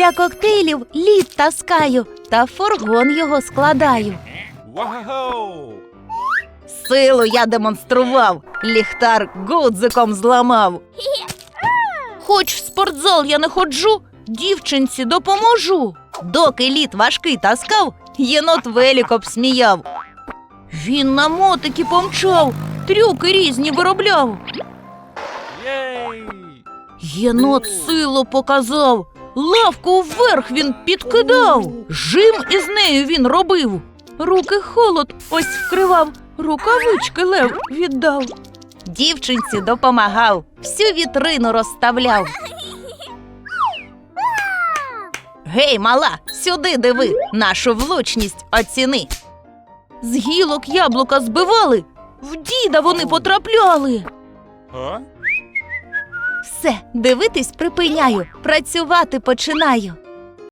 Для коктейлів лід таскаю та фургон його складаю. Вау! Силу я демонстрував, ліхтар гудзиком зламав. Хоч в спортзал я не ходжу, дівчинці допоможу. Доки лід важкий таскав, єнот великоп сміяв. Він на мотики помчав, трюки різні виробляв. Єнот силу показав, лавку вверх він підкидав, жим із нею він робив. Руки холод ось вкривав, рукавички лев віддав. Дівчинці допомагав, всю вітрину розставляв. Гей, мала, сюди диви, нашу влучність оціни. З гілок яблука збивали, в діда вони потрапляли. Все, дивитись припиняю, працювати починаю.